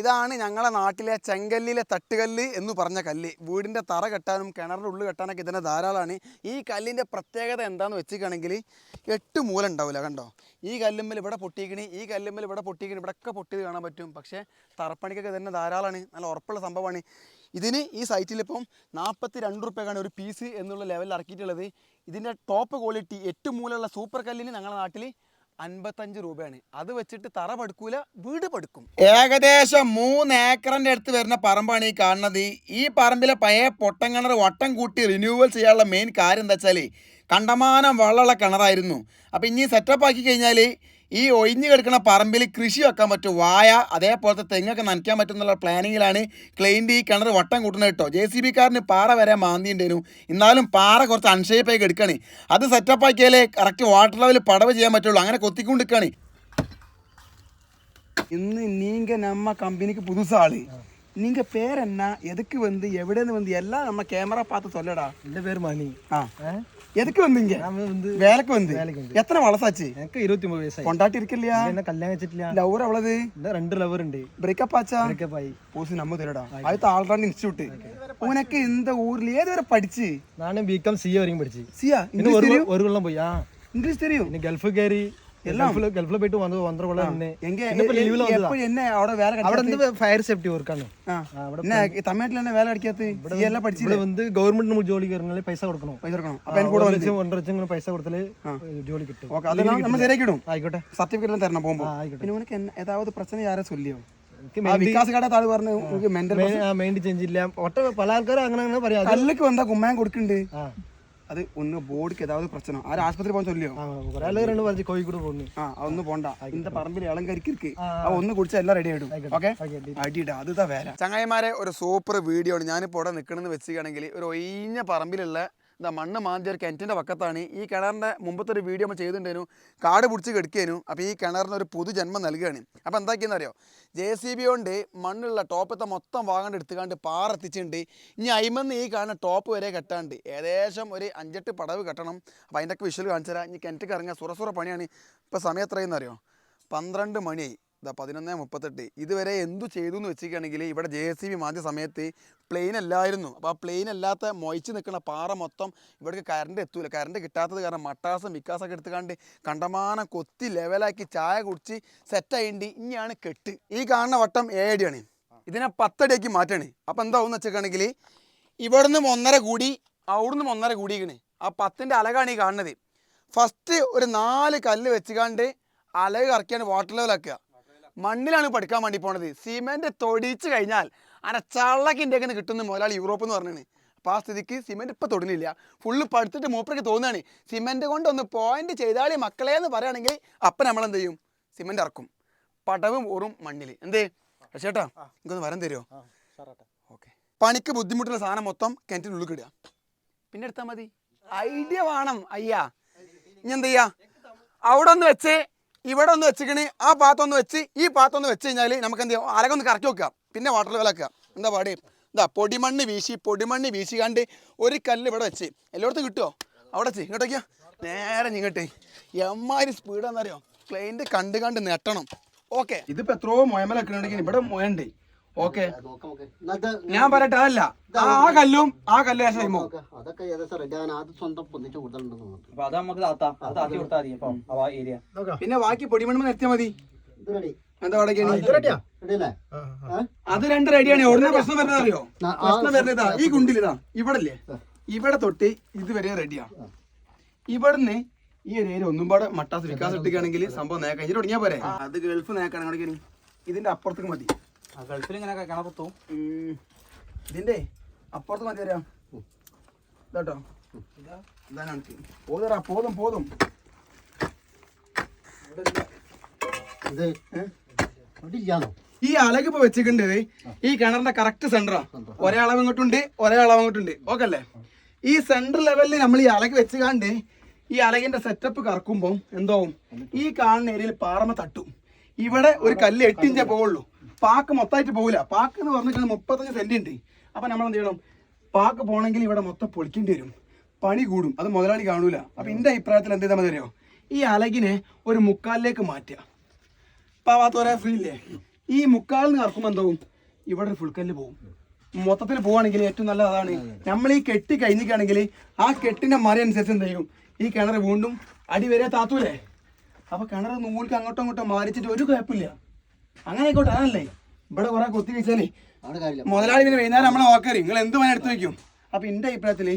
ഇതാണ് ഞങ്ങളെ നാട്ടിലെ ചെങ്കല്ലിലെ തട്ടുകല്ല് എന്ന് പറഞ്ഞ കല്ല്. വീടിന്റെ തറ കെട്ടാനും കിണറിന്റെ ഉള്ളിൽ കെട്ടാനൊക്കെ ഇതിനെ ധാരാളമാണ്. ഈ കല്ലിന്റെ പ്രത്യേകത എന്താണെന്ന് വെച്ചിട്ടാണെങ്കിൽ എട്ട് മൂല ഉണ്ടാവില്ല കണ്ടോ? ഈ കല്ലുമ്മൽ ഇവിടെ പൊട്ടിക്കണി ഈ കല്ലുമ്മൽ ഇവിടെ പൊട്ടിക്കണി ഇവിടെയൊക്കെ പൊട്ടിയത് കാണാൻ പറ്റും. പക്ഷേ തറപ്പണിക്കൊക്കെ തന്നെ ധാരാളമാണ് നല്ല ഉറപ്പുള്ള സംഭവമാണ്. ഇതിന് ഈ സൈറ്റിൽ ഇപ്പം നാൽപ്പത്തി രണ്ട് റുപ്യക്കാണ് ഒരു പീസ് എന്നുള്ള ലെവലിൽ ഇറക്കിയിട്ടുള്ളത്. ഇതിന്റെ ടോപ്പ് ക്വാളിറ്റി എട്ട് മൂലുള്ള സൂപ്പർ കല്ലിന് ഞങ്ങളുടെ നാട്ടിൽ അൻപത്തഞ്ച് രൂപയാണ്. അത് വെച്ചിട്ട് തറ പടുക്കൂല വീട് പടുക്കും. ഏകദേശം മൂന്ന് ഏക്കറിന്റെ അടുത്ത് വരുന്ന പറമ്പാണ് ഈ കാണുന്നത്. ഈ പറമ്പിലെ പഴയ പൊട്ടൻ വട്ടം കൂട്ടി റിന്യൂവൽ ചെയ്യാനുള്ള മെയിൻ കാര്യം എന്താ വെച്ചാൽ കണ്ടമാനം വെള്ളമുള്ള കിണറായിരുന്നു. അപ്പം ഇനി സെറ്റപ്പ് ആക്കി കഴിഞ്ഞാൽ ഈ ഒഴിഞ്ഞു കിടക്കുന്ന പറമ്പിൽ കൃഷി വെക്കാൻ പറ്റും. വായ അതേപോലത്തെ തെങ്ങൊക്കെ നനയ്ക്കാൻ പറ്റും എന്നുള്ള പ്ലാനിങ്ങിലാണ് ക്ലെയിന്റെ ഈ കിണർ വട്ടം കൂട്ടുന്നത് കേട്ടോ. ജെ സി ബിക്കാരന് പാറ വരെ മാന്തിയുണ്ടേനു. എന്നാലും പാറ കുറച്ച് അൺഷേപ്പായി എടുക്കണേ. അത് സെറ്റപ്പ് ആക്കിയാലേ കറക്റ്റ് വാട്ടർ ലെവൽ പടവ് ചെയ്യാൻ പറ്റുള്ളൂ. അങ്ങനെ കൊത്തിക്കൊണ്ടിരിക്കുകയാണ് ഇന്ന് നീങ്ക നമ്മ കമ്പനിക്ക് പുതുസാൾ. നിങ്ങ പേര് എന്നാ എതുക്ക് വന്ന്? എവിടെ നിന്ന് വന്ന്? എല്ലാം നമ്മ ക്യാമറ പാത്ത തൊല്ലടാ. എന്റെ പേര് മണി. ആ. എതുക്ക് വന്നിങ്ക വേലക്ക് വന്ന്? എത്ര വളസാച്ച്? എനിക്ക് ഇരുപത്തിമൂന്ന് വയസ്സായി. കൊണ്ടാട്ടി ഇരിക്കില്ല എന്നെ കല്യാണം വെച്ചിട്ടില്ല ലവർ അവളത് രണ്ട് ലവർ ഉണ്ട്. ബ്രേക്കപ്പ് ആച്ചാ ബ്രേക്കപ്പ് ആയി. പോസ് നമ്മ തരടാ ആദ്യത്തെ ആൾറൗണ്ട് ഇൻസ്റ്റിറ്റ്യൂട്ട് ഓനൊക്കെ എന്ത ഊരിൽ? ഏതുവരെ പഠിച്ച്? ഞാനും ബി കോം സി എ വരെയും പഠിച്ച്. സിയാ ഇന്ന് ഒരു കൊല്ലം പോയി. ആ. ഇംഗ്ലീഷ് തെരയോ ഗൾഫ് കയറി இங்கிலீஷ் தெரியும் இன்னும் கல்ஃபு கேரி ഗൾഫില് ഗൾഫിൽ പോയിട്ട് വന്ന് ഒന്നര കൊല്ലം നിന്നെ எங்க ഇന്നിപ്പോ ലീവിൽ വന്നതാ எப்ப என்ன അവിടെ വേല അവിടെ എന്ത് ഫയർ സേഫ്റ്റി വർക്കാണ് ആ എന്നാ തമിഴ്നാട്ടിൽ തന്നെ വേല അടിക്കാത്ത സി എല്ലാം പഠിച്ചില്ല ഇവിടെ വന്ന് ഗവൺമെന്റ് നമുക്ക് ജോലി കയറണമെങ്കിൽ പൈസ കൊടുക്കണം പൈസ കൊടുക്കണം അപ്പൊ എനിക്ക് കൂടെ ഒരു വന്നിട്ട് ലക്ഷം ഒന്നര ലക്ഷം ഇങ്ങനെ പൈസ കൊടുത്താല് ജോലി കിട്ടും ഓക്കെ അതെല്ലാം നമ്മൾ ശരിയാക്കി ഇടും ആയിക്കോട്ടെ സർട്ടിഫിക്കറ്റ് എല്ലാം തരണം പോകുമ്പോ ആ ആയിക്കോട്ടെ പിന്നെ ഉനക്ക് എന്ന- ഏതാവത് പ്രശ്നം ആരെ ചൊല്ലിയോ എനിക്ക് ആ വികാസ് കട താഴ് പറഞ്ഞു ഉനക്ക് മെന്റൽ മൈൻഡ് ചേഞ്ച് ഇല്ല ഒട്ട പല ആൾക്കാരും അങ്ങനെ അങ്ങനെ പറയാം അത് കല്ലുക്ക് വന്നാ കുമ്മായം കൊടുക്കുന്നുണ്ട് ആ അത് ഒന്ന് ബോഡിക്ക് ഏതാവത് പ്രശ്നം? ആ ആശുപത്രി പോകാൻ ചൊല്ലിയോ? പറഞ്ഞു കോഴിക്കോട് പോകുന്നു. ആ ഒന്ന് പോണ്ട. ഇന്നത്തെ പറമ്പിൽ ഇളം കരിക്കിരിക്ക്. ആ ഒന്ന് കുടിച്ചാൽ എല്ലാം റെഡി ആയിടും. ഓക്കെ അടിയിട്ട് അത് വേല. ചങ്ങായിമാരെ ഒരു സൂപ്പർ വീഡിയോ ആണ്. ഞാനിപ്പോ ഇവിടെ നിൽക്കണമെന്ന് വെച്ചിരിക്കുകയാണെങ്കിൽ ഒരു ഒഴിഞ്ഞ പറമ്പിലുള്ള എന്താ മണ്ണ് മാന്തിയ ഒരു കിണറ്റിന്റെ പക്കത്താണ്. ഈ കിണറിന്റെ മുമ്പത്തെ ഒരു വീഡിയോ നമ്മൾ ചെയ്തിട്ടുണ്ടായിരുന്നു. കാട് പിടിച്ച് കെടുക്കുകയായിരുന്നു അപ്പോൾ ഈ കിണറിന് ഒരു പുതുജന്മം നൽകുകയാണ് അപ്പോൾ എന്താക്കിയെന്ന് അറിയോ? ജെ സി ബി കൊണ്ട് മണ്ണുള്ള ടോപ്പത്തെ മൊത്തം വാങ്ങാണ്ട് എടുത്തുകാണ്ട് പാറ എത്തിച്ചിട്ടുണ്ട് ഇനി അയിമെന്ന് ഈ കാണുന്ന ടോപ്പ് വരെ കെട്ടാണ്ട്. ഏകദേശം ഒരു അഞ്ചെട്ട് പടവ് കെട്ടണം. അപ്പോൾ അതിന്റെയൊക്കെ വിഷ്വൽ കാണിച്ചു തരാം ഇനി കിണറ്റിക്ക് ഇറങ്ങുക സുറസുറ പണിയാണ്. ഇപ്പോൾ സമയം എത്രയെന്നറിയോ പന്ത്രണ്ട് മണിയായി. ഇതാ പതിനൊന്ന് മുപ്പത്തെട്ട്. ഇതുവരെ എന്തു ചെയ്തു എന്ന് വെച്ചിരിക്കുകയാണെങ്കിൽ ഇവിടെ ജെ എസ് സി ബി മാറ്റിയ സമയത്ത് പ്ലെയിൻ അല്ലായിരുന്നു. അപ്പോൾ ആ പ്ലെയിൻ അല്ലാത്ത മൊയച്ച് നിൽക്കുന്ന പാറ മൊത്തം ഇവിടേക്ക് കറണ്ട് എത്തൂല. കറണ്ട് കിട്ടാത്തത് കാരണം മട്ടാസും വിക്കാസൊക്കെ എടുത്തുകൊണ്ട് കണ്ടമാനം കൊത്തി ലെവലാക്കി ചായ കുടിച്ച് സെറ്റായിണ്ട് ഇനിയാണ് കെട്ട്. ഈ കാണുന്ന വട്ടം ഏഴടിയാണ്. ഇതിനെ പത്തടിയാക്കി മാറ്റാണ്. അപ്പോൾ എന്താവും വെച്ചിട്ടാണെങ്കിൽ ഇവിടുന്ന് ഒന്നര കൂടി അവിടുന്ന് ഒന്നര കൂടിയിരിക്കണ്. ആ പത്തിന്റെ അലകാണ് ഈ കാണുന്നത്. ഫസ്റ്റ് ഒരു നാല് കല്ല് വെച്ചുകാണ്ട് അലക് കറക്കിയാണ് വാട്ടർ ലെവലാക്കുക മണ്ണിലാണ് പഠിക്കാൻ വേണ്ടി പോണത്. സിമെന്റ് തൊടിച്ച് കഴിഞ്ഞാൽ അങ്ങനെ ചള്ളക്കിന്റെ ഒക്കെ കിട്ടുന്ന മുതലാളി യൂറോപ്പ് എന്ന് പറഞ്ഞാണ്. അപ്പോൾ ആ സ്ഥിതിക്ക് സിമെന്റ് ഇപ്പം തൊടുന്നില്ല. ഫുള്ള് പഠിച്ചിട്ട് മൂപ്പർക്ക് തോന്നുകയാണ്. സിമെന്റ് കൊണ്ട് ഒന്ന് പോയിന്റ് ചെയ്താളി മക്കളെ എന്ന് പറയുകയാണെങ്കിൽ അപ്പം നമ്മൾ എന്ത് ചെയ്യും? സിമെന്റ് ഇറക്കും. പടവും ഓറും മണ്ണിൽ എന്തേ? ചേട്ടാ എനിക്കൊന്ന് വരം തരുമോ ഓക്കെ. പണിക്ക് ബുദ്ധിമുട്ടുള്ള സാധനം മൊത്തം കിണറ്റിനുള്ളിൽ കിടുക പിന്നെ എടുത്താൽ മതി. ഐഡിയ വേണം അയ്യാ. ഇനി എന്ത് ചെയ്യാ? അവിടെ ഒന്ന് വെച്ച് ഇവിടെ ഒന്ന് വെച്ചിക്കണി ആ പാത്തൊന്ന് വെച്ച് ഈ പാത്തൊന്ന് വെച്ച് കഴിഞ്ഞാൽ നമുക്ക് എന്ത് ചെയ്യാം? അലകൊന്ന് കറക്കി വെക്കുക. പിന്നെ വാട്ടർ ലെവലാക്കുക എന്താ പാടി? എന്താ പൊടിമണ്ണ് വീശി പൊടിമണ്ണ് വീശി കണ്ട് ഒരു കല്ല് ഇവിടെ വെച്ച്. എല്ലായിടത്തും കിട്ടുമോ അവിടെ വെച്ച്. ഇങ്ങോട്ടേക്ക് നേരെ ഇങ്ങോട്ട്. എമ്മാതിരി സ്പീഡാന്നറിയോ ക്ലൈന്റ് കണ്ട് കണ്ട് നെട്ടണം. ഓക്കെ ഇതിപ്പോ എത്രയോ മൊയമലൊക്കെ ഇവിടെ മൊയണ്ട്. ഓക്കെ. ഞാൻ പറയട്ടെ അതല്ല. ആ കല്ലും ആ കല്ല് ശേഷം അതൊക്കെ ഏകദേശം റെഡി ആകാൻ ആദ്യം സ്വന്തം പൊന്നിച്ച് പിന്നെ ബാക്കി പൊടിമണ്ണ് നിർത്തിയാൽ മതി. എന്താ അത് രണ്ട് റെഡിയാണ് ഉടനെ പ്രശ്നം വരുന്നത് അറിയോ? പ്രശ്നം വരുന്നതാ ഇതാ ഈ കുണ്ടിൽ ഇതാ ഇവിടെ അല്ലേ ഇവിടെ തൊട്ട് ഇതുവരെ റെഡിയാ ഇവിടുന്ന് ഈ ഒരു ഏരിയ ഒന്നും പാടെ മട്ടാസ് വികാസ് ഇട്ടിക്കുകയാണെങ്കിൽ സംഭവം നേക്കാൻ കഴിഞ്ഞിട്ട് തുടങ്ങിയാ പോരെ. അത് ഗൾഫ് നേക്കാണെങ്കിൽ ഇതിന്റെ അപ്പുറത്തേക്ക് മതി. ഗൾഫിൽ ഇങ്ങനെ കിണറത്തും ഉം. ഇതിന്റെ അപ്പുറത്ത് മതി വരാം ഇതാട്ടോ. ഇതാണ് പോതറാ പോതും പോതും ഈ അലക് ഇപ്പൊ വെച്ചിട്ടുണ്ട് ഈ കിണറിന്റെ കറക്റ്റ് സെന്ററാ. ഒരേ അളവ് ഇങ്ങോട്ടുണ്ട് ഒരേ അളവ് ഇങ്ങോട്ടുണ്ട്. ഓക്കെ അല്ലേ? ഈ സെന്റർ ലെവലിൽ നമ്മൾ ഈ അലക് വെച്ച് കാണ്ട് ഈ അലകിന്റെ സെറ്റപ്പ് കറക്കുമ്പോൾ എന്തോ ഈ കാണുന്ന ഏരിയയിൽ പാറമ തട്ടും. ഇവിടെ ഒരു കല്ല് എട്ടിഞ്ചേ പോകുള്ളൂ പോവുള്ളൂ. പാക്ക് മൊത്തമായിട്ട് പോകില്ല പാക്ക് എന്ന് പറഞ്ഞിട്ട് മുപ്പത്തഞ്ച് സെന്റ് ഉണ്ട്. അപ്പൊ നമ്മൾ എന്ത് ചെയ്യണം? പാക്ക് പോകണമെങ്കിൽ ഇവിടെ മൊത്തം പൊളിക്കേണ്ടി വരും. പണി കൂടും. അത് മുതലാളി കാണൂല. അപ്പൊ എന്റെ അഭിപ്രായത്തിൽ എന്ത് ചെയ്താൽ മതി അറിയോ ഈ അലകിനെ ഒരു മുക്കാലിലേക്ക് മാറ്റുക. പാവാത്ത ഒരേ ഫ്രീ ഇല്ലേ ഈ മുക്കാലിന് കറക്കുമ്പോൾ എന്താവും ഇവിടെ ഒരു ഫുൾക്കല്ല് പോകും മൊത്തത്തിൽ പോവാണെങ്കിൽ ഏറ്റവും നല്ല അതാണ്. നമ്മൾ ഈ കെട്ടി കഴിഞ്ഞിട്ടാണെങ്കിൽ ആ കെട്ടിന്റെ മറി അനുസരിച്ച് എന്ത് ചെയ്യും? ഈ കിണർ വീണ്ടും അടി വരെ താത്തൂലേ? അപ്പൊ കിണർ നൂൽക്ക് അങ്ങോട്ടും ഇങ്ങോട്ടും മാറിച്ചിട്ട് ഒരു കുഴപ്പമില്ല. അങ്ങനെ ആയിക്കോട്ടെ അതല്ലേ? ഇവിടെ കുറെ കൊത്തി വെച്ചാലേ മുതലാളി പിന്നെ വൈകുന്നേരം നമ്മളെ നോക്കാറി. നിങ്ങൾ എന്ത് വേണം എടുത്ത് വെക്കും? അപ്പൊ എന്റെ അഭിപ്രായത്തിൽ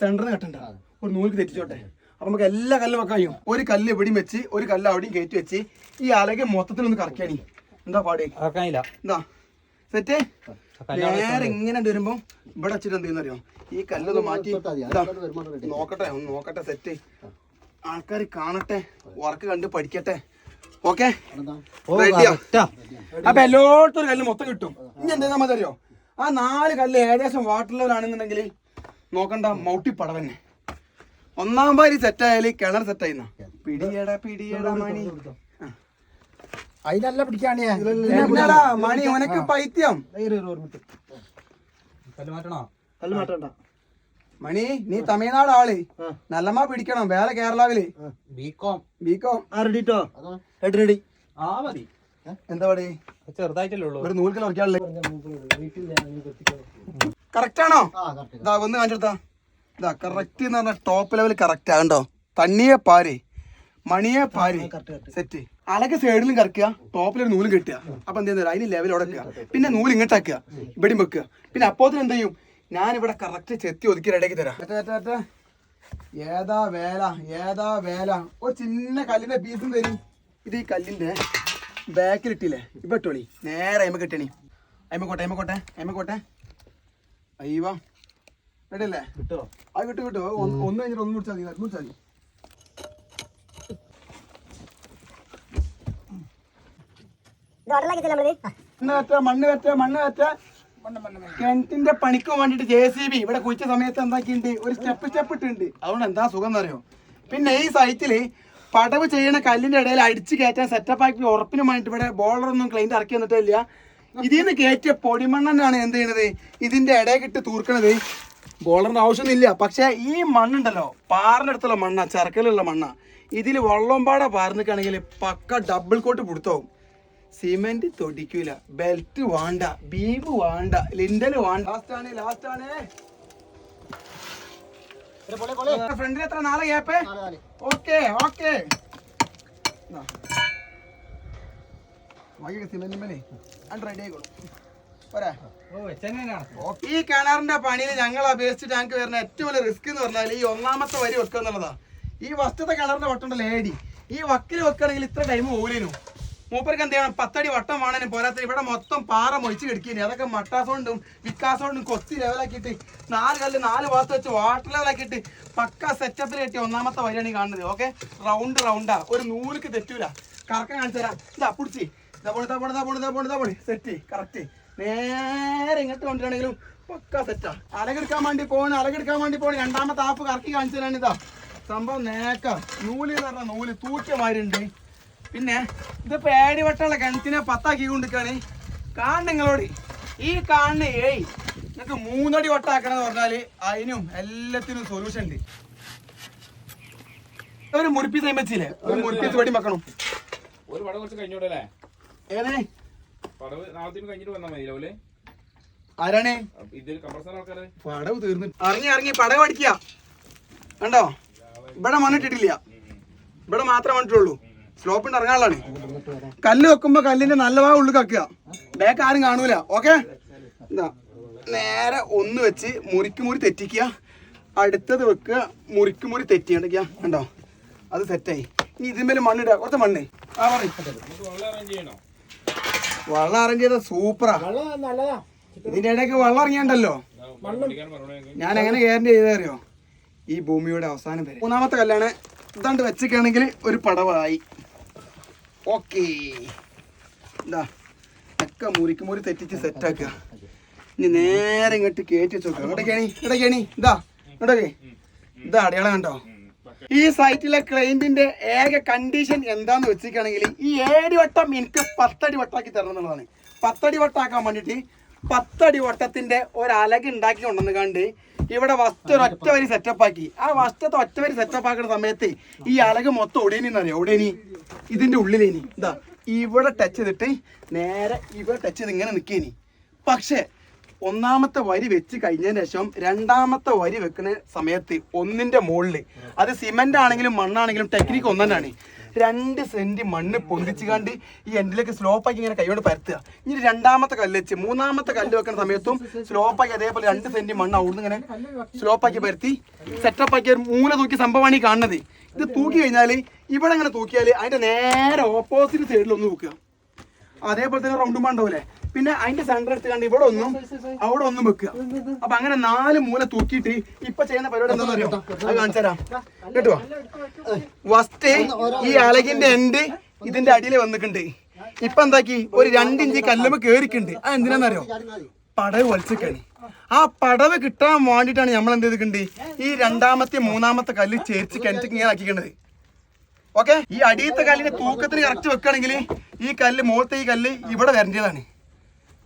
സെന്റർ കെട്ടണ്ട. ഒരു നൂൽക്ക് തെറ്റിച്ചോട്ടെ. അപ്പൊ നമുക്ക് എല്ലാ കല്ലും വെക്കാൻ കഴിയും. ഒരു കല്ല് എവിടെയും വെച്ച് ഒരു കല്ല് അവിടെയും കയറ്റി വെച്ച് ഈ അലകെ മൊത്തത്തിൽ ഒന്ന് കറക്കാണി എന്താ പാട്? എന്താ? സെറ്റ്? നേരെ ഇങ്ങനെ വരുമ്പോ ഇവിടെ വെച്ചിട്ട് എന്ത് ചെയ്യുന്നറിയോ? ഈ കല്ലൊന്ന് മാറ്റി. നോക്കട്ടെ ഒന്ന് നോക്കട്ടെ സെറ്റ്. ആൾക്കാർ കാണട്ടെ വർക്ക് കണ്ട് പഠിക്കട്ടെ. ഓക്കെ? അപ്പൊ എല്ലായിടത്തും ഒരു കല്ല് മൊത്തം കിട്ടും. ഇനി എന്താ മതി അറിയോ? ആ നാല് കല്ല് ഏകദേശം വാട്ടർ ലെവലാണെന്നുണ്ടെങ്കിൽ നോക്കണ്ട മൗട്ടി പടവന്നെ ഒന്നാം പാരി സെറ്റായാൽ കിണർ സെറ്റായിന്ന പിടിയടാ പിടിയടാ മണി. അതിനല്ല പിടിക്കാണേ. മണി ഉനക്ക് പൈത്യം. കല്ല് മാറ്റണോ? കല്ല് മാറ്റണ്ട. മണി നീ തമിഴ്നാട് ആൾ നല്ലമ്മ പിടിക്കണം വേറെ കേരളാവിൽ. ബികോം ബീക്കോം ആ റെഡിട്ടോ അതോ? റെഡി റെഡി ആ മതി. എന്താ പടി ചെറുതായിട്ടല്ലേ ഉള്ളൂ. ഒരു നൂൽക്കൽ ഉറക്കാളേ കറക്റ്റ് ആണോ? ആ correct. ഇതാ ഒന്ന് കാണിച്ചെടുത്താ ഇതാ കറക്റ്റ് എന്ന് പറഞ്ഞാൽ ടോപ്പ് ലെവൽ കറക്റ്റ് ആണ്ടോ തണ്ണിയെ പാര്. മണിയെ പാര്. സെറ്റ് അലക്ക് സൈഡിലും കറക്കുക ടോപ്പിൽ ഒരു നൂലും കെട്ടുക. അപ്പൊ എന്ത് ചെയ്യുന്നത് അതിന് ലെവൽ ഉടക്കുക. പിന്നെ നൂൽ ഇങ്ങോട്ടാക്കുക ഇവിടെയും വെക്കുക. പിന്നെ അപ്പോത്തിന് എന്ത് ചെയ്യും? ഞാൻ ഇവിടെ കറക്റ്റ് ചെത്തി ഒതുക്കി റെഡിയാക്കി തരാം. ഏതാ വേല ഏതാ വേല? ഒരു ചിന്ന കല്ലിന്റെ പീസും തരും. ഇത് ഈ കല്ലിന്റെ ബാക്കിൽ ഇട്ടില്ലേ? ഇപ്പൊ ഇട്ടോളി. നേരെ അയിമ കിട്ടണി അയിമക്കോട്ടെ അയിമക്കോട്ടെ അയിമക്കോട്ടെ അയ്യോ. റെഡിയല്ലേ കിട്ടോ? ആ കിട്ടു കിട്ടോ. ഒന്ന് ഒന്ന് കഴിഞ്ഞിട്ട് ഒന്ന് മുടിച്ചാൽ മതി മുടിച്ചാൽ മതി. മണ്ണ് കറ്റ മണ്ണ് കറ്റ മണ്ണ് കറ്റ കിണറ്റിന്റെ പണിക്ക് വേണ്ടിട്ട് ജെ സി ബി ഇവിടെ കുഴിച്ച സമയത്ത് എന്താക്കിണ്ട് ഒരു സ്റ്റെപ്പ് സ്റ്റെപ്പ് ഇട്ടുണ്ട്. അതുകൊണ്ട് എന്താ സുഖം എന്നറിയോ? പിന്നെ ഈ സൈറ്റിൽ പടവ് ചെയ്യണ കല്ലിന്റെ ഇടയിൽ അടിച്ച് കയറ്റാൻ സെറ്റപ്പ് ആക്കി ഉറപ്പിന് വേണ്ടിട്ട് ഇവിടെ ബോളർ ഒന്നും ക്ലൈന്റ് ഇറക്കി വന്നിട്ടില്ല. ഇതിൽ നിന്ന് കയറ്റിയ പൊടിമണ്ണാണ് എന്ത് ചെയ്യണത്? ഇതിന്റെ ഇടയിലിട്ട് തൂർക്കണത്. ബോളറിന്റെ ആവശ്യമൊന്നുമില്ല. പക്ഷെ ഈ മണ്ണുണ്ടല്ലോ പാറിന്റെ അടുത്തുള്ള മണ്ണ ചെറുക്കലുള്ള മണ്ണ. ഇതിൽ വെള്ളംപാട പാർന്നിക്കാണെങ്കിൽ പക്ക ഡബിൾ കോട്ട് പിടുത്തവും. സിമെന്റ് തൊടിക്കൂല. ബെൽറ്റ് വേണ്ട ബീബ് വേണ്ട ലിൻഡൽ വേണ്ട. ലാസ്റ്റ് ആണ് ലാസ്റ്റ് ആണ്. ഫ്രണ്ടിൽ എത്ര? നാളെ ഗ്യാപ്പേ. ഓക്കെ ഓക്കെ ഈ കിണറിന്റെ പണിയിൽ ഞങ്ങൾ അപേക്ഷിച്ചിട്ട് ഞങ്ങൾക്ക് വരുന്ന ഏറ്റവും വലിയ റിസ്ക് എന്ന് പറഞ്ഞാൽ ഈ ഒന്നാമത്തെ വരി വെക്കുക എന്നുള്ളതാ. ഈ വസ്തുത കിണറിന്റെ വട്ടമുണ്ടല്ലോ ഏടി ഈ വക്കിൽ വെക്കുകയാണെങ്കിൽ ഇത്ര ടൈം ഓലിനു മൂപ്പർക്ക് എന്ത് ചെയ്യണം? പത്തടി വട്ടം വേണേനും പോരാത്ത ഇവിടെ മൊത്തം പാറ മൊഴിച്ച് കിടക്കിനി. അതൊക്കെ മട്ടാസോണ്ടും വിക്കാസോണ്ടും കൊത്തി ലെവലാക്കിയിട്ട് നാല് കല്ല് നാല് ഭാഗത്ത് വെച്ച് വാട്ടർ ലെവലാക്കിയിട്ട് പക്ക സെറ്റപ്പിൽ കെട്ടിയ ഒന്നാമത്തെ വരിയാണ് കാണുന്നത്. ഓക്കെ റൗണ്ട് റൗണ്ടാ ഒരു നൂലുക്ക് തെറ്റൂല. കറക്കം കാണിച്ചു തരാം. ഇതാ പിടിച്ച്. ഇതാ ഇതാ പോണി ഇതാ പോണി ഇതാ പോണി പോണി. സെറ്റ് കറക്റ്റ് നേരെ ഇങ്ങോട്ട് കൊണ്ടുവരാണെങ്കിലും പക്ക സെറ്റാ അലകെടുക്കാൻ വേണ്ടി പോണ് അലകെടുക്കാൻ വേണ്ടി പോണ്. രണ്ടാമത്തെ ആപ്പ് കറക്കി കാണിച്ചു തരാണ് ഇതാ. സംഭവം നേക്കാം. നൂൽ എന്ന് പറഞ്ഞ നൂൽ. തൂക്കിയമാരുണ്ട് പിന്നെ ഇത് പേടി വട്ടമുള്ള കിണറ്റിനെ പത്താക്കി കൊണ്ടിരിക്കാണ് കാണുന്ന നിങ്ങളോട് ഈ കാണുന്ന ഏയ് നിങ്ങൾക്ക് മൂന്നടി വട്ടാക്കണമെന്ന് പറഞ്ഞാൽ അതിനും എല്ലാത്തിനും സൊല്യൂഷൻ ഉണ്ട്. ഒരു മുറിപ്പീസ് വെച്ചില്ലേ ഒരു മുറിപ്പീസ് വെടി വെക്കണം. ഒരു പടം കുറച്ച് കഴിഞ്ഞോടല്ലേ ഏതേ പടവ് നാളത്തിന് കഴിഞ്ഞിട്ട് വന്നാൽ മതി ലോൽ ആരാണ്? ഇതിൽ കമ്പർസർ ആൾക്കാര് പടവ് തീർന്നു. ഇറങ്ങി ഇറങ്ങി പടവ് അടിക്കുക കണ്ടോ? ഇവിടെ മണ്ണിട്ടിട്ടില്ല. ഇവിടെ മാത്രമേ മണ്ണിട്ടുള്ളൂ. സ്ലോപ്പിണ്ട് ഇറങ്ങാനുള്ളതാണ് കല്ല് വെക്കുമ്പോ കല്ലിന്റെ നല്ല ഭാഗം ഉള്ളിൽ കക്കുക ബാക്ക് ആരും കാണൂല. ഓക്കെ നേരെ ഒന്ന് വെച്ച് മുറിക്ക് മുറി തെറ്റിക്കുക. അടുത്തത് വെക്കുക. മുറിക്ക് മുറി തെറ്റിയണ്ടിക്കുക കണ്ടോ? അത് സെറ്റായി ഇനി ഇതിന്മേൽ മണ്ണിടുക കുറച്ച് മണ്ണ്. ആ പറയും വെള്ളം അറേഞ്ച് ചെയ്ത സൂപ്പറാ ഇതിന്റെ ഇടയ്ക്ക് വെള്ളം ഇറങ്ങിയണ്ടല്ലോ. ഞാൻ എങ്ങനെ ഗ്യാരണ്ടി ചെയ്തറിയോ ഈ ഭൂമിയുടെ അവസാനം വരെ. മൂന്നാമത്തെ കല്ലാണ്. ഇതാണ്ട് വെച്ചൊക്കെയാണെങ്കിൽ ഒരു പടവായി. ഓക്കേ. എന്താ ഒക്കെ മുറിക്ക് മുറി തെറ്റിച്ച് സെറ്റാക്കുക ഇനി നേരെ ഇങ്ങോട്ട് കയറ്റി വെച്ചോക്കുക ഇവിടേക്കാണി ഇവിടേക്കാണി ഇതാ ഇവിടേക്ക് ഇതാ അടയാളം കണ്ടോ? ഈ സൈറ്റിലെ ക്ലൈന്റിന്റെ ഏക കണ്ടീഷൻ എന്താന്ന് വെച്ചിരിക്കുകയാണെങ്കിൽ ഈ ഏഴ് വട്ടം എനിക്ക് പത്തടി വട്ടാക്കി തരണം എന്നുള്ളതാണ്. പത്തടി വട്ടാക്കാൻ വേണ്ടിയിട്ട് പത്തടി വട്ടത്തിന്റെ ഒരു അലക് ഉണ്ടാക്കി കൊണ്ടുവന്ന് കണ്ട് ഇവിടെ വസ്തു ഒരു ഒറ്റ വരി സെറ്റപ്പാക്കി ആ വസ്തുത്തെ ഒറ്റ വരി സെറ്റപ്പാക്കുന്ന സമയത്ത് ഈ അലക് മൊത്തം ഒടേനി ഒടിയനി ഒടേനി ഇതിന്റെ ഉള്ളിലേനി. ഇതാ ഇവിടെ ടച്ച് ചെയ്തിട്ട് നേരെ ഇവിടെ ടച്ച് ചെയ്ത് ഇങ്ങനെ ഇനി പക്ഷേ ഒന്നാമത്തെ വരി വെച്ച് കഴിഞ്ഞതിന് ശേഷം രണ്ടാമത്തെ വരി വെക്കുന്ന സമയത്ത് ഒന്നിന്റെ മുകളിൽ അത് സിമെന്റ് ആണെങ്കിലും മണ്ണാണെങ്കിലും ടെക്നിക്ക് ഒന്ന് തന്നെയാണ് രണ്ട് സെന്റ് മണ്ണ് പൊന്തിച്ചു കണ്ട് ഈ എൻഡിലേക്ക് സ്ലോപ്പാക്കി ഇങ്ങനെ കൈകൊണ്ട് പരത്തുക. ഇനി രണ്ടാമത്തെ കല്ല് വെച്ച് മൂന്നാമത്തെ കല്ല് വെക്കുന്ന സമയത്തും സ്ലോപ്പാക്കി അതേപോലെ രണ്ട് സെന്റ് മണ്ണ് അവിടുന്ന് ഇങ്ങനെ സ്ലോപ്പാക്കി പരത്തി സെറ്റപ്പ് ആക്കിയ ഒരു മൂല നോക്കിയ സംഭവമാണ് ഈ കാണുന്നത്. ഇത് തൂക്കി കഴിഞ്ഞാൽ ഇവിടെ ഇങ്ങനെ തൂക്കിയാൽ അതിന്റെ നേരെ ഓപ്പോസിറ്റ് സൈഡിൽ ഒന്ന് തൂക്കുക. അതേപോലെ തന്നെ റൗണ്ടും ഉണ്ടാവൂലേ? പിന്നെ അതിന്റെ സെന്റർ എടുത്ത് കണ്ട് ഇവിടെ ഒന്നും അവിടെ ഒന്നും വെക്കുക. അപ്പൊ അങ്ങനെ നാല് മൂല തൂക്കിയിട്ട് ഇപ്പൊ ചെയ്യുന്ന പരിപാടി എന്താണെന്ന് അറിയോ അത് കാണിച്ചു തരാം കേട്ടോ? ഫസ്റ്റ് ഈ അലകിന്റെ എൻഡ് ഇതിന്റെ അടിയിൽ വന്നിട്ടുണ്ട്. ഇപ്പൊ എന്താക്കി? ഒരു രണ്ടിഞ്ച് കല്ലുമ്പ് കേറിക്കുണ്ട് അത് എന്തിനാന്നറിയോ പടവ് വലിച്ചിക്കണി ആ പടവ് കിട്ടാൻ വേണ്ടിയിട്ടാണ് നമ്മൾ എന്ത് ചെയ്തിട്ടുണ്ട് ഈ രണ്ടാമത്തെ മൂന്നാമത്തെ കല്ല് ചേർച്ച് കിണറ്റ് ഇങ്ങനെ ആക്കിക്കേണ്ടത് ഓക്കെ ഈ അടിയത്തെ കല്ലിന്റെ തൂക്കത്തിന് കറക്റ്റ് വെക്കുകയാണെങ്കിൽ ഈ കല്ല് മുകളത്തെ ഈ കല്ല് ഇവിടെ വരേണ്ടതാണ്.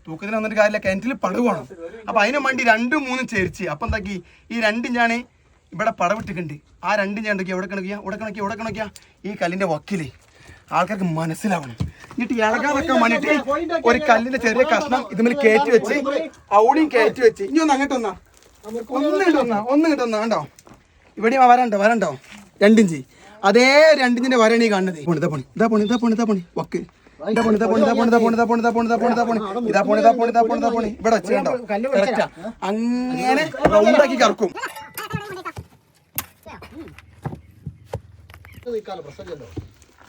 തൂക്കത്തിന് വന്നിട്ട് കാര്യമില്ല കിണറ്റിൽ പടവ് വേണം. അപ്പൊ അതിനു വേണ്ടി രണ്ടും മൂന്നും ചേർച്ച് അപ്പൊ എന്താക്കി? ഈ രണ്ടും ഞാൻ ഇവിടെ പടവിട്ടിട്ടുണ്ട് ആ രണ്ടും ഞാൻ എന്തൊക്കെയാണ് എവിടെ കണക്കിയാ ഇവിടെ കണക്കിയാ ഇവിടെ കണക്കിയാ ഈ കല്ലിന്റെ വക്കിൽ ആൾക്കാർക്ക് മനസ്സിലാവണം. എന്നിട്ട് ഇളകാൻ വെക്കാൻ വേണ്ടിട്ട് ഒരു കല്ലിന്റെ ചെറിയ കഷ്ണം ഇതുമിൽ കയറ്റി വെച്ച് ഔളിയും കയറ്റി വെച്ച് ഇനി ഒന്ന് അങ്ങോട്ട് വന്നാ ഒന്ന് ഇങ്ങോട്ട് വന്നാ ഒന്ന് കിട്ടുന്ന കണ്ടോ ഇവിടെ വരണ്ടോ വരണ്ടോ രണ്ടിഞ്ചി അതേ രണ്ടിഞ്ചിന്റെ വരണീ കാണുന്നത് ഇതാ പൊണി ഇതാ പൊണി ഇതാ പൊണിതാ ഇതാ പോണി വക്ക് ഇതാ പോണി ഇതാ പോണി ഇതാ പോണി ഇതാ പോണി ഇതാ പോണി ഇതാ പോണി ഇതാ പോണി ഇതാ പോണി ഇതാ പോണി ഇതാ പോണി ഇതാ പോണി ഇതാ പോണി ഇവിടെ വെച്ച് കണ്ടോ കറക്റ്റാ അങ്ങനെ റൗണ്ടാക്കി കറക്കും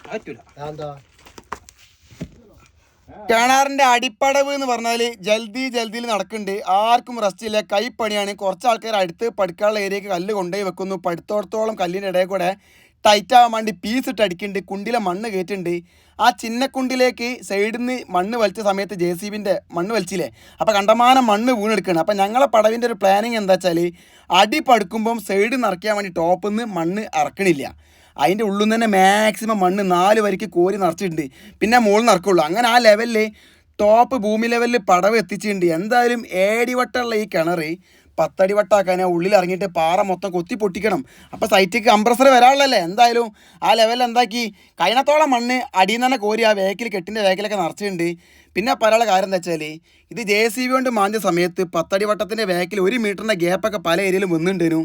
പറ്റൂല കിണറിന്റെ അടിപ്പടവ് എന്ന് പറഞ്ഞാൽ ജൽദി ജൽദിയിൽ നടക്കുന്നുണ്ട്. ആർക്കും റെസ്റ്റ് ഇല്ല. കൈപ്പണിയാണ് കുറച്ച് ആൾക്കാർ അടുത്ത് പടുക്കാനുള്ള ഏരിയക്ക് കല്ല് കൊണ്ടുപോയി വെക്കുന്നു. പടുത്തോടത്തോളം കല്ലിന്റെ ഇടയിൽ കൂടെ ടൈറ്റ് ആവാൻ വേണ്ടി പീസ് ഇട്ട് അടിക്കുന്നുണ്ട്. കുണ്ടിലെ മണ്ണ് കയറ്റുന്നുണ്ട്. ആ ചിന്നക്കുണ്ടിലേക്ക് സൈഡിൽ നിന്ന് മണ്ണ് വലിച്ച സമയത്ത് ജെ സി ബിന്റെ മണ്ണ് വലിച്ചില്ലേ? അപ്പോൾ കണ്ടമാനം മണ്ണ് വീണെടുക്കുകയാണ്. അപ്പോൾ ഞങ്ങളെ പടവിന്റെ ഒരു പ്ലാനിങ് എന്താ വെച്ചാൽ അടി പടുക്കുമ്പം സൈഡ് നിറയ്ക്കാൻ വേണ്ടി ടോപ്പിൽ നിന്ന് മണ്ണ് ഇറക്കണില്ല. അതിന്റെ ഉള്ളിൽ നിന്ന് തന്നെ മാക്സിമം മണ്ണ് നാല് വരിക്ക് കോരി നിറച്ചിട്ടുണ്ട്. പിന്നെ മുകളിൽ നിറക്കുള്ളൂ. അങ്ങനെ ആ ലെവലിൽ ടോപ്പ് ഭൂമി ലെവലിൽ പടവ് എത്തിച്ചിട്ടുണ്ട്. എന്തായാലും ഏടിവട്ടമുള്ള ഈ കിണർ പത്തടി വട്ടാക്കാൻ ആ ഉള്ളിൽ ഇറങ്ങിയിട്ട് പാറ മൊത്തം കൊത്തി പൊട്ടിക്കണം. അപ്പോൾ സൈറ്റിക്ക് കംപ്രസർ വരാനുള്ളല്ലേ എന്തായാലും ആ ലെവലിൽ എന്താക്കി? കഴിഞ്ഞത്തോളം മണ്ണ് അടിയിൽ നിന്ന് തന്നെ കോരി ആ വേക്കിൽ കെട്ടിന്റെ വേക്കിലൊക്കെ നിറച്ചിട്ടുണ്ട്. പിന്നെ പറയാനുള്ള കാര്യം എന്താ വെച്ചാൽ ഇത് ജെ സി ബി കൊണ്ട് മാന്തിയ സമയത്ത് പത്തടി വട്ടത്തിന്റെ വേക്കിൽ ഒരു മീറ്ററിന്റെ ഗ്യാപ്പൊക്കെ പല ഏരിയയിലും വന്നിട്ടുണ്ടേനു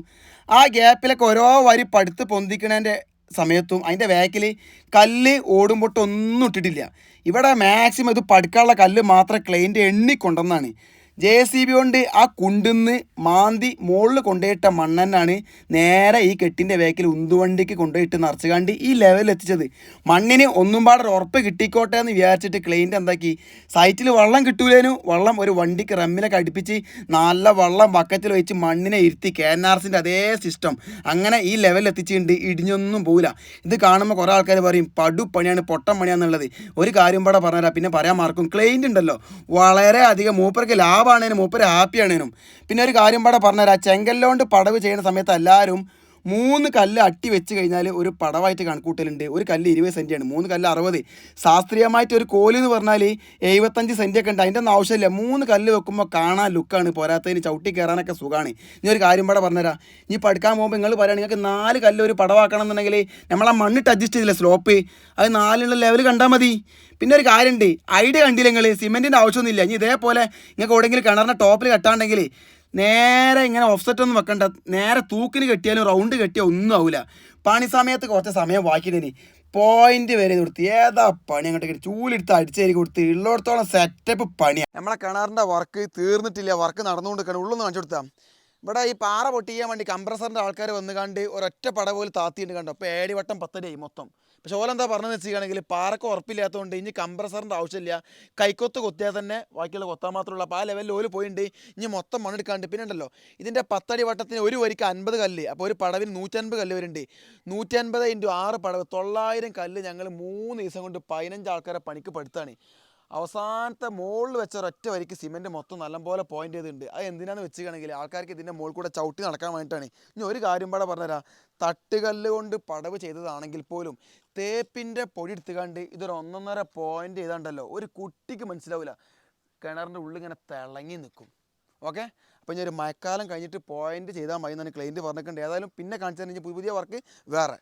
ആ ഗ്യാപ്പിലൊക്കെ ഓരോ വരി പടുത്ത് പൊന്തിക്കണതിന്റെ സമയത്തും അതിന്റെ ബാക്കിൽ കല്ല് ഓടുമ്പോട്ടൊന്നും ഇട്ടിട്ടില്ല. ഇവിടെ മാക്സിമം ഇത് പടുക്കാനുള്ള കല്ല് മാത്രം ക്ലൈന്റ് എണ്ണിക്കൊണ്ടെന്നാണ് ജെ സി ബി കൊണ്ട് ആ കുണ്ടിന്ന് മാന്തി മുകളിൽ കൊണ്ടുപോയിട്ട മണ്ണെന്നാണ് നേരെ ഈ കെട്ടിന്റെ വേക്കിൽ ഉന്തുവണ്ടിക്ക് കൊണ്ടുപോയിട്ട് നിറച്ചുകാണ്ട് ഈ ലെവലിൽ എത്തിച്ചത്. മണ്ണിന് ഒന്നും പാടെ ഉറപ്പ് കിട്ടിക്കോട്ടെ എന്ന് വിചാരിച്ചിട്ട് ക്ലൈന്റ് എന്താക്കി? സൈറ്റിൽ വെള്ളം കിട്ടൂലേനു. വെള്ളം ഒരു വണ്ടിക്ക് റമ്മിലൊക്കെ അടുപ്പിച്ച് നല്ല വെള്ളം ബക്കറ്റിൽ വെച്ച് മണ്ണിനെ ഇരുത്തി കെ എൻ ആർ സിന്റെ അതേ സിസ്റ്റം അങ്ങനെ ഈ ലെവലിൽ എത്തിച്ചിട്ടുണ്ട് ഇടിഞ്ഞൊന്നും പോവില്ല ഇത് കാണുമ്പോൾ കുറേ ആൾക്കാർ പറയും പടു പണിയാണ് പൊട്ടം പണിയാണെന്നുള്ളത് ഒരു കാര്യം പാടെ പറഞ്ഞുതരാം പിന്നെ പറയാൻ മാർക്കും ക്ലെയിന്റ് ഉണ്ടല്ലോ വളരെ അധികം മൂപ്പർക്ക് ലാഭമാണേനും മൂപ്പര് ഹാപ്പിയാണേനും. പിന്നെ ഒരു കാര്യം പാടെ പറഞ്ഞുതരാം. ചെങ്കല്ലോണ്ട് പടവ് ചെയ്യുന്ന സമയത്ത് എല്ലാവരും മൂന്ന് കല്ല് അട്ടി വെച്ച് കഴിഞ്ഞാൽ ഒരു പടവായിട്ട് കണക്കൂട്ടലുണ്ട് ഒരു കല്ല് ഇരുപത് സെന്റിയാണ് മൂന്ന് കല്ല് അറുപത്. ശാസ്ത്രീയമായിട്ട് ഒരു കോൽ എന്ന് പറഞ്ഞാൽ എഴുപത്തഞ്ച് സെന്റി ഒക്കെ ഉണ്ട്. അതിന്റെ ഒന്നും ആവശ്യമില്ല. മൂന്ന് കല്ല് വെക്കുമ്പോൾ കാണാൻ ലുക്കാണ്. പോരാത്തതിന് ചവിട്ടി കയറാനൊക്കെ സുഖമാണ് ഇനി ഒരു കാര്യം കൂടെ പറഞ്ഞുതരാം. ഇനി പഠിക്കാൻ പോകുമ്പോൾ നിങ്ങൾ പറയുകയാണ് നിങ്ങൾക്ക് നാല് കല്ല് ഒരു പടവാക്കണം എന്നുണ്ടെങ്കിൽ നമ്മളാ മണ്ണിട്ട് അഡ്ജസ്റ്റ് ചെയ്തില്ല സ്ലോപ്പ് അത് നാലുള്ള ലെവൽ കണ്ടാൽ മതി. പിന്നെ ഒരു കാര്യമുണ്ട്. ഐഡിയ കണ്ടില്ല നിങ്ങൾ സിമെന്റിന്റെ ആവശ്യമൊന്നുമില്ല. ഇനി ഇതേപോലെ നിങ്ങൾക്ക് എവിടെയെങ്കിലും കിണറിന്റെ ടോപ്പിൽ കെട്ടാണ്ടെങ്കിൽ നേരെ ഇങ്ങനെ ഓഫ്സെറ്റ് ഒന്നും വെക്കണ്ട. നേരെ തൂക്കിന് കെട്ടിയാലും റൗണ്ട് കെട്ടിയാൽ ഒന്നും ആവില്ല പണി സമയത്ത് കുറച്ച് സമയം വാക്കിടേനി പോയിന്റ് വരെ കൊടുത്ത് ഏതാ പണി? അങ്ങോട്ട് കിട്ടി ചൂലെടുത്ത് അടിച്ചേരി കൊടുത്ത് ഉള്ളിടത്തോളം സെറ്റപ്പ് പണിയാണ് നമ്മളെ കിണറിന്റെ വർക്ക് തീർന്നിട്ടില്ല. വർക്ക് നടന്നുകൊണ്ടിരിക്കണം ഉള്ളൊന്ന് കാണിച്ചു കൊടുത്താൽ ഇവിടെ ഈ പാറ പൊട്ടിക്കാൻ വേണ്ടി കംപ്രസറിന്റെ ആൾക്കാർ വന്ന് കണ്ട് ഒരൊറ്റ പട പോലും താത്തിയിട്ട് കണ്ടോ? ഏടിവട്ടം വട്ടം പത്തരയായി മൊത്തം. പക്ഷെ ഓലെന്താ പറഞ്ഞതെന്ന് വെച്ചിരിക്കുകയാണെങ്കിൽ പാറക്ക് ഉറപ്പില്ലാത്തതുകൊണ്ട് ഇനി കംപ്രസറിന്റെ ആവശ്യമില്ല. കൈക്കൊത്ത് കൊത്തിയാൽ തന്നെ ബാക്കിയുള്ള കൊത്താൻ മാത്രമുള്ള അപ്പോൾ ആ ലെവലിൽ ഓൽ പോയിട്ടുണ്ട് ഇനി മൊത്തം മണ്ണെടുക്കാണ്ട്. പിന്നെ ഉണ്ടല്ലോ ഇതിന്റെ പത്തടി വട്ടത്തിന് ഒരു വരിക്ക് അൻപത് കല്ല് അപ്പോൾ ഒരു പടവിന് നൂറ്റൻപത് കല്ല് വരുന്നുണ്ട് നൂറ്റൻപത് ഇന്റു ആറ് പടവ് തൊള്ളായിരം കല്ല് ഞങ്ങൾ മൂന്ന് ദിവസം കൊണ്ട് പതിനഞ്ച് ആൾക്കാരെ പണിക്ക് പെടുത്താണ്. അവസാനത്തെ മുകളിൽ വെച്ച ഒരൊറ്റ വരിക്ക് സിമെന്റ് മൊത്തം നല്ലപോലെ പോയിന്റ് ചെയ്തിട്ടുണ്ട്. അത് എന്തിനാന്ന് വെച്ചിട്ടുണ്ടെങ്കിൽ ആൾക്കാർക്ക് ഇതിന്റെ മുകളിൽ കൂടെ ചവിട്ടി നടക്കാൻ വേണ്ടിയിട്ടാണ്. ഇനി ഒരു കാര്യം പാടെ പറഞ്ഞുതരാം. തട്ടുകല്ല് കൊണ്ട് പടവ് ചെയ്തതാണെങ്കിൽ പോലും തേപ്പിന്റെ പൊടി എടുത്തുകൊണ്ട് ഇതൊരു ഒന്നൊന്നര പോയിന്റ് ചെയ്താണ്ടല്ലോ ഒരു കുട്ടിക്ക് മനസ്സിലാവില്ല കിണറിന്റെ ഉള്ളിൽ ഇങ്ങനെ തിളങ്ങി നിൽക്കും. ഓക്കെ അപ്പോൾ ഞാൻ ഒരു മഴക്കാലം കഴിഞ്ഞിട്ട് പോയിന്റ് ചെയ്താൽ മതി എന്നാണ് ക്ലൈന്റ് പറഞ്ഞിട്ടുണ്ട് ഏതായാലും പിന്നെ കാണിച്ചു തന്നെ പുതിയ വർക്ക് വേറെ.